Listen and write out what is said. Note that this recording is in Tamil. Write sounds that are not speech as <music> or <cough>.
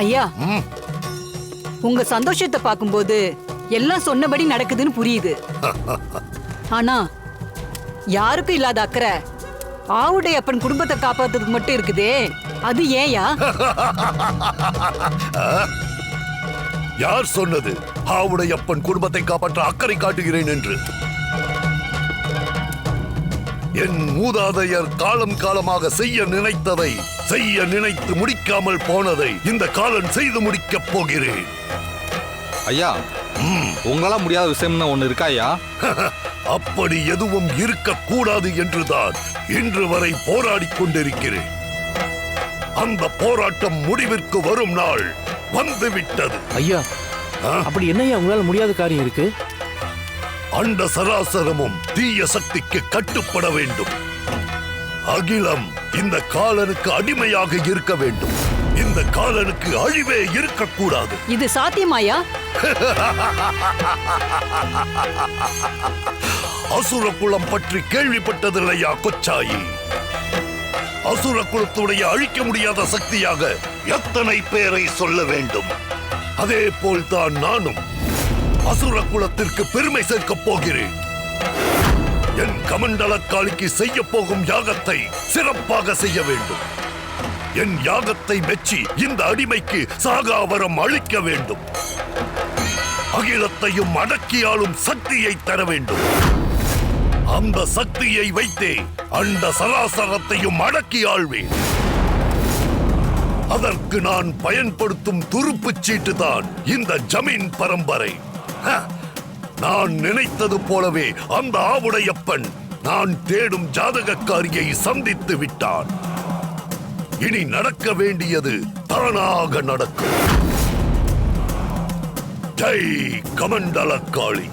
ஐயா. உங்க சந்தோஷத்தை பார்க்கும்போது எல்லாம் சொன்னபடி நடக்குதுன்னு புரியுது. <laughs> ஆனா யாருக்கும் இல்லாத அக்கறை ஆவுடை அப்பன் குடும்பத்தை காப்பாத்துறதுக்கு மட்டும் இருக்குதே. அது ஏயா <laughs> யார் சொன்னது? ஆவுடையப்பன் குடும்பத்தை காப்பாற்ற அக்கறை காட்டுகிறேன் என்று. என் மூதாதையர் காலம் காலமாக செய்ய நினைத்ததை செய்ய நினைத்து முடிக்காமல் போனதை இந்த காலன் செய்து முடிக்கப் போகிறேன். ஐயா உங்களால முடியாத விஷயம்னு ஒண்ணு இருக்கா ஐயா? <laughs> அப்படி எதுவும் இருக்கக்கூடாது என்றுதான் இன்று வரை போராடிக் கொண்டிருக்கிறேன். அந்த போராட்டம் முடிவிற்கு வரும் நாள் வந்துவிட்டது. ஐயா? அப்படி என்னய்யா உங்களால முடியாத காரியம் இருக்கு? அண்ட சராசரமும் தீய சக்திக்கு கட்டுப்பட வேண்டும். அகிலம் இந்த காலனுக்கு அடிமையாக இருக்க வேண்டும். இந்த காலனுக்கு அழிவே இருக்கக்கூடாது. இது சாத்தியமாயா? அசுர குலம் பற்றி கேள்விப்பட்டதில்லையா கொச்சாயி? அசுர குலத்துடைய அழிக்க முடியாத சக்தியாக எத்தனை பேரை சொல்ல வேண்டும்? அதே போல்தான் நானும். அசுர குலத்திற்கு பெருமை சேர்க்கப் போகிறேன். என் கமண்டலக்காளிக்கு செய்ய போகும் யாகத்தை சிறப்பாக செய்ய வேண்டும். என் யாகத்தை மெச்சி இந்த அடிமைக்கு சாகாவரம் அளிக்க வேண்டும். அகிலத்தையும் அடக்கியாளும் சக்தியை தர வேண்டும். அந்த சக்தியை வைத்தே அண்ட சராசரத்தையும் அடக்கி ஆழ்வேன் அதற்கு நான் பயன்படுத்தும் துருப்புச் சீட்டுதான் இந்த ஜமீன் பரம்பரை. நான் நினைத்தது போலவே அந்த ஆவுடையப்பன் நான் தேடும் ஜாதகக்காரியை சந்தித்து விட்டான். இனி நடக்க வேண்டியது தானாக நடக்கும். ஜெய் கமண்டலக்காளி.